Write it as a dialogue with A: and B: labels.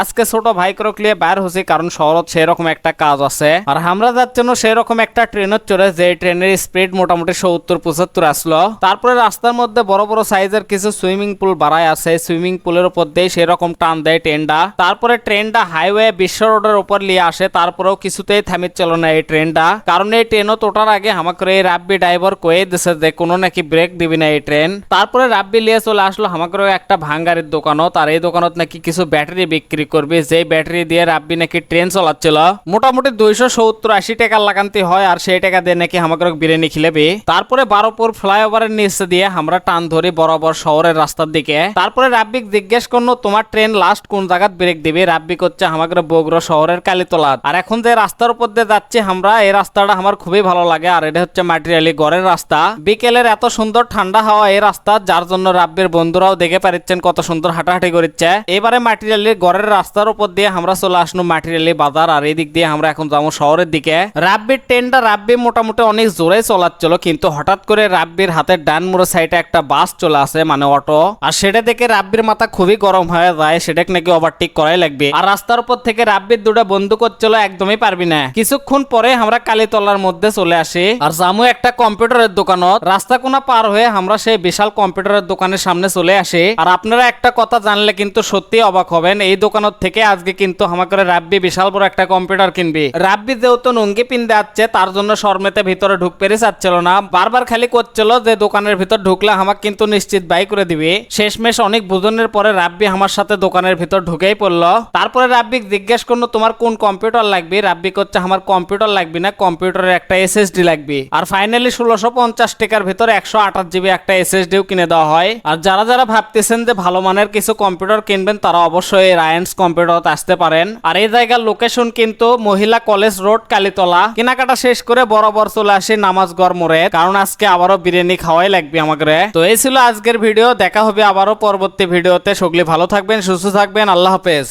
A: আজকে ছোট ভাই ক্লিয়ে বাইর হয়েছি, কারণ শহরত সেরকম একটা কাজ আছে। আর আমরা যাচ্ছেন সেরকম একটা ট্রেনের চড়ে যে ট্রেনের স্পিড মোটামুটি সত্তর, পঁচাত্তর আসলো। তারপরে রাস্তার মধ্যে বড় বড় সাইজের কিছু সুইমিং পুল বাড়ায় আছে। সুইমিং পুলের উপর দিয়ে সেরকম টান দেয় ট্রেনটা তারপরে ট্রেনটা হাইওয়ে বিশ্ব রোডের উপর নিয়ে আসে। তারপরেও কিছুতেই থামিচ্ছিল না এই ট্রেনটা কারণ এই ট্রেনও তোটার আগে আমাকে এই রাব্বি ড্রাইভার কয়ে দিছে যে, কোনো নাকি ব্রেক দিবি না এই ট্রেন তারপরে রাব্বি লিয়ে চলে আসলো আমাকে একটা ভাঙ্গারির দোকানত। আর এই দোকানত নাকি কিছু ব্যাটারি বিক্রি করবে যে ব্যাটারি দিয়ে রাব্বি নাকি ট্রেন চালাচ্ছিল। মোটামুটি দুইশো সত্তর আশি টাকা লাগান্তি হয় আর সেই টাকা দিয়ে নাকি আমাকে বিরিয়ানি খিলেবে। তারপরে বারোপুর ফ্লাইওভারের নিচে দিয়ে আমরা টান ধরি বরাবর শহরের রাস্তার দিকে। তারপরে রাব্বিক জিজ্ঞেস করল, তোমার ট্রেন লাস্ট কোন জায়গাত ব্রেক দিবে? রাব্বিক হচ্ছে আমাকে বগুড়া শহরের কালীতলাত। আর এখন যে রাস্তার উপর দিয়ে যাচ্ছি আমরা এই রাস্তাটা আমার খুবই ভালো লাগে আর এটা হচ্ছে মাটিরালি গড়ের রাস্তা। বিকেলের এত সুন্দর ঠান্ডা হাওয়া এই রাস্তা, যার জন্য রাব্বির বন্ধুরাও দেখে পারিচ্ছেন কত সুন্দর হাঁটাহাঁটি করিচ্ছে। এবারে মাটিরালির গড়ের রাস্তার উপর দিয়ে আমরা চলে আসলো মাটিরালি বাজার, আর এই দিক দিয়ে আমরা এখন যাব শহরের দিকে। রাব্বির ট্রেনটা রাব্বি মোটামুটি অনেক জোরে চলাচ্ছিল, কিন্তু হঠাৎ করে রাব্বির হাতের ডান মুড়ো সাইডে একটা বাস চলে আসে মানে অটো। আর সেটা দেখে রাব্বির মাথা খুবই গরম হয়ে যায়, সেটাকে নাকি ওভারটেক করাই লাগবে। আর রাস্তার উপর থেকে রাব্বির দুটো বন্ধু করছিল একদমই পারবি না। কিছুক্ষণ পরে আমরা কালীতলার মধ্যে চলে আসি, আর জামু একটা কম্পিউটারের দোকানত। রাস্তা কোনা পার হয়ে আমরা সেই বিশাল কম্পিউটারের দোকানের সামনে চলে আসি। আর আপনারা একটা কথা জানলে কিন্তু সত্যি অবাক হবেন, এই দোকানত থেকে আজকে কিন্তু আমাকে রাব্বি বিশাল বড় একটা কম্পিউটার কিনবি। রাব্বি যেহেতু নঙ্গি পিনতে যাচ্ছে তার জন্য শর্মেতে ভিতরে ঢুক পেরে চাচ্ছিল না। বারবার খালি করছিল যে দোকানের ভিতর ঢুকলে আমাকে কিন্তু নিশ্চিত বাই করে দিবি। শেষমেশ অনেক বুঝনের পরে রাব্বি আমার সাথে দোকানের ভিতর ঢুকেই পড়ল। তারপরে রাব্বিক জিজ্ঞেস করল, তোমার কোন কম্পিউটার লাগবে? রাব্বি করছে আমার কম্পিউটার লাগবে না কম্পিউটারের একটা এসএসডি লাগবে। আর ফাইনালি ষোলোশো পঞ্চাশ টাকার ভিতরে একশো আঠাশ জিবি একটা এসএসডিও কিনে দেওয়া হয়। আর যারা যারা ভাবতেছেন যে ভালো মানের কিছু কম্পিউটার কিনবেন, তারা অবশ্যই রায়েন্স কম্পিউটার আসতে পারেন। আর এই জায়গার লোকেশন কিন্তু মহিলা কলেজ রোড, কালীতলা। কেনাকাটা শেষ করে বরাবর চলে আসি নামাজগড় মোড়ে, কারণ আজকে আবারও বিরিয়ানি খাওয়াই লাগবে আমাকে। তো এই ছিল আজকের ভিডিও দেখা হবে আবারও পরবর্তী ভিডিওতে সগলি ভালো থাকবেন, সুস্থ থাকবেন, আল্লাহ হাফেজ।